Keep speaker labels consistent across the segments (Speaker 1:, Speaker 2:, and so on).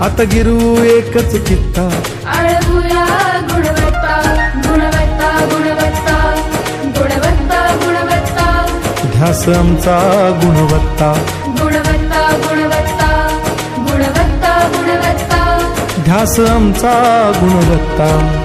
Speaker 1: आता गिरू एकच कित्ता
Speaker 2: आळवूया गुणवत्ता गुणवत्ता गुणवत्ता गुणवत्ता गुणवत्ता.
Speaker 1: ध्यास आमचा गुणवत्ता.
Speaker 2: गुणवत्ता गुणवत्ता गुणवत्ता गुणवत्ता.
Speaker 1: ध्यास आमचा गुणवत्ता.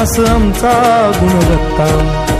Speaker 1: असं आमचा गुणवत्ता.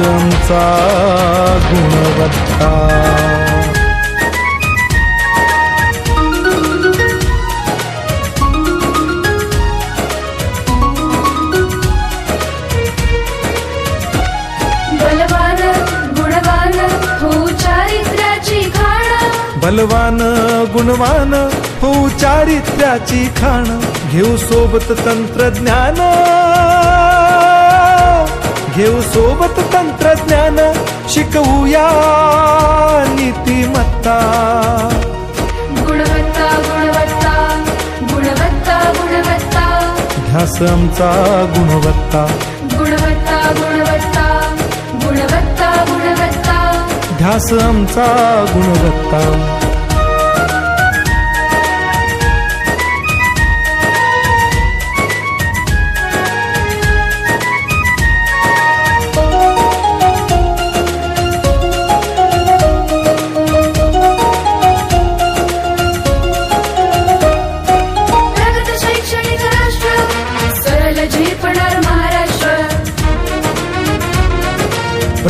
Speaker 1: आमचा गुणवत्ता.
Speaker 2: बलवान गुणवान हो चारित्र्याची खाण.
Speaker 1: बलवान गुणवान हो चारित्र्याची खाण. घेऊ सोबत तंत्रज्ञान. घेऊ सोबत तंत्रज्ञान शिकवूया नीतिमत्ता.
Speaker 2: गुणवत्ता गुणवत्ता गुणवत्ता गुणवत्ता.
Speaker 1: ध्यास आमचा गुणवत्ता.
Speaker 2: गुणवत्ता गुणवत्ता गुणवत्ता गुणवत्ता.
Speaker 1: ध्यास आमचा गुणवत्ता.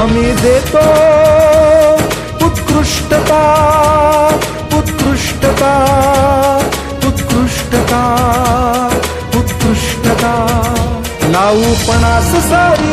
Speaker 1: आम्ही देतो. उत्कृष्टता उत्कृष्टता उत्कृष्टता उत्कृष्टता. लावू पणास सारी